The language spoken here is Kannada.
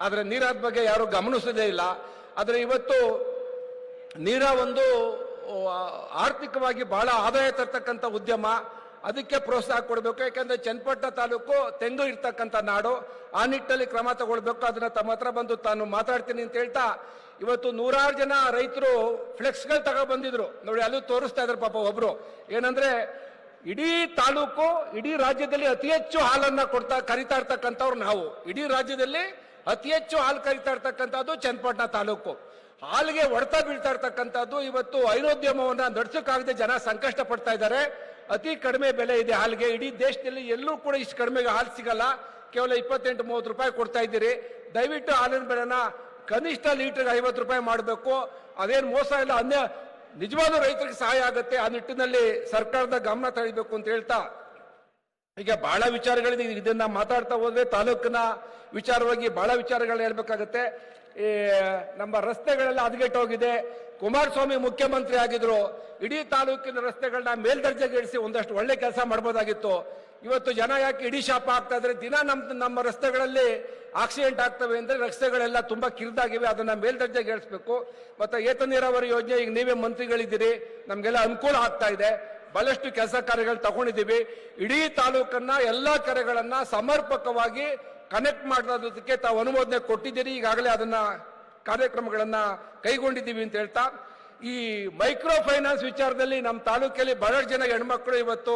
ಆದರೆ ನೀರಾದ ಬಗ್ಗೆ ಯಾರು ಗಮನಿಸದೇ ಇಲ್ಲ. ಆದರೆ ಇವತ್ತು ನೀರ ಒಂದು ಆರ್ಥಿಕವಾಗಿ ಬಹಳ ಆದಾಯ ತರ್ತಕ್ಕಂಥ ಉದ್ಯಮ. ಅದಕ್ಕೆ ಪ್ರೋತ್ಸಾಹ ಕೊಡಬೇಕು. ಯಾಕಂದ್ರೆ ಚನ್ನಪಟ್ಟಣ ತಾಲೂಕು ತೆಂಗು ಇರ್ತಕ್ಕಂಥ ನಾಡು. ಆ ನಿಟ್ಟಲ್ಲಿ ಕ್ರಮ ತಗೊಳ್ಬೇಕು. ಅದನ್ನ ತಮ್ಮ ಹತ್ರ ಬಂದು ತಾನು ಮಾತಾಡ್ತೀನಿ ಅಂತ ಹೇಳ್ತಾ, ಇವತ್ತು ನೂರಾರು ಜನ ರೈತರು ಫ್ಲೆಕ್ಸ್ಗಳು ತಗೊಬಂದಿದ್ರು ನೋಡಿ ಅಲ್ಲೂ ತೋರಿಸ್ತಾ ಇದ್ರು ಪಾಪ ಒಬ್ರು. ಏನಂದ್ರೆ, ಇಡೀ ತಾಲೂಕು, ಇಡೀ ರಾಜ್ಯದಲ್ಲಿ ಅತಿ ಹೆಚ್ಚು ಹಾಲನ್ನ ಕೊಡ್ತಾ ಕರಿತಾ ಇರ್ತಕ್ಕಂಥವ್ರು ನಾವು. ಇಡೀ ರಾಜ್ಯದಲ್ಲಿ ಅತಿ ಹೆಚ್ಚು ಹಾಲು ಕರಿತಾ ಇರ್ತಕ್ಕಂಥದ್ದು ಚನ್ನಪಟ್ಟಣ ತಾಲೂಕು. ಹಾಲಿಗೆ ಹೊಡೆತ ಬೀಳ್ತಾ ಇರ್ತಕ್ಕಂಥದ್ದು ಇವತ್ತು ಹೈನೋದ್ಯಮವನ್ನು ನಡೆಸೋಕ್ಕಾಗದೆ ಜನ ಸಂಕಷ್ಟ ಪಡ್ತಾ ಇದ್ದಾರೆ. ಅತಿ ಕಡಿಮೆ ಬೆಲೆ ಇದೆ ಹಾಲಿಗೆ. ಇಡೀ ದೇಶದಲ್ಲಿ ಎಲ್ಲೂ ಕೂಡ ಇಷ್ಟು ಕಡಿಮೆಗೆ ಹಾಲು ಸಿಗಲ್ಲ. ಕೇವಲ ಇಪ್ಪತ್ತೆಂಟು, ಮೂವತ್ತು ರೂಪಾಯಿ ಕೊಡ್ತಾ ಇದ್ದೀರಿ. ದಯವಿಟ್ಟು ಹಾಲಿನ ಬೆಲೆನ ಕನಿಷ್ಠ ಲೀಟರ್ಗೆ ಐವತ್ತು ರೂಪಾಯಿ ಮಾಡಬೇಕು. ಅದೇನು ಮೋಸ ಇಲ್ಲ. ಅನ್ಯ ನಿಜವಾದ ರೈತರಿಗೆ ಸಹಾಯ ಆಗುತ್ತೆ. ಆ ನಿಟ್ಟಿನಲ್ಲಿ ಸರ್ಕಾರದ ಗಮನ ತಳಿಬೇಕು ಅಂತ ಹೇಳ್ತಾ. ಈಗ ಬಹಳ ವಿಚಾರಗಳಿದೆ. ಇದನ್ನ ಮಾತಾಡ್ತಾ ಹೋದ್ರೆ ತಾಲೂಕಿನ ವಿಚಾರವಾಗಿ ಬಹಳ ವಿಚಾರಗಳನ್ನ ಹೇಳ್ಬೇಕಾಗತ್ತೆ. ಈ, ನಮ್ಮ ರಸ್ತೆಗಳೆಲ್ಲ ಹದಗೆಟ್ಟೋಗಿದೆ. ಕುಮಾರಸ್ವಾಮಿ ಮುಖ್ಯಮಂತ್ರಿ ಆಗಿದ್ರು, ಇಡೀ ತಾಲೂಕಿನ ರಸ್ತೆಗಳನ್ನ ಮೇಲ್ದರ್ಜೆಗೆ ಇಳಿಸಿ ಒಂದಷ್ಟು ಒಳ್ಳೆ ಕೆಲಸ ಮಾಡ್ಬೋದಾಗಿತ್ತು. ಇವತ್ತು ಜನ ಯಾಕೆ ಇಡೀ ಶಾಪ ಆಗ್ತಾ ಇದ್ರೆ? ದಿನ ನಮ್ಮ ನಮ್ಮ ರಸ್ತೆಗಳಲ್ಲಿ ಆಕ್ಸಿಡೆಂಟ್ ಆಗ್ತವೆ ಅಂದ್ರೆ ರಸ್ತೆಗಳೆಲ್ಲ ತುಂಬಾ ಕಿರಿದಾಗಿವೆ, ಅದನ್ನ ಮೇಲ್ದರ್ಜೆಗೆ ಇಳಿಸ್ಬೇಕು. ಮತ್ತೆ ಏತ ನೀರಾವರಿ ಯೋಜನೆ, ಈಗ ನೀವೇ ಮಂತ್ರಿಗಳಿದ್ದೀರಿ, ನಮ್ಗೆಲ್ಲ ಅನುಕೂಲ ಆಗ್ತಾ ಇದೆ. ಬಹಳಷ್ಟು ಕೆಲಸ ಕಾರ್ಯಗಳು ತಗೊಂಡಿದ್ದೀವಿ. ಇಡೀ ತಾಲೂಕನ್ನ ಎಲ್ಲಾ ಕೆರೆಗಳನ್ನ ಸಮರ್ಪಕವಾಗಿ ಕನೆಕ್ಟ್ ಮಾಡೋದಕ್ಕೆ ತಾವು ಅನುಮೋದನೆ ಕೊಟ್ಟಿದ್ದೀರಿ. ಈಗಾಗಲೇ ಅದನ್ನ ಕಾರ್ಯಕ್ರಮಗಳನ್ನ ಕೈಗೊಂಡಿದ್ದೀವಿ ಅಂತ ಹೇಳ್ತಾ, ಈ ಮೈಕ್ರೋ ಫೈನಾನ್ಸ್ ವಿಚಾರದಲ್ಲಿ ನಮ್ಮ ತಾಲೂಕಲ್ಲಿ ಬಹಳಷ್ಟು ಜನ ಹೆಣ್ಮಕ್ಳು ಇವತ್ತು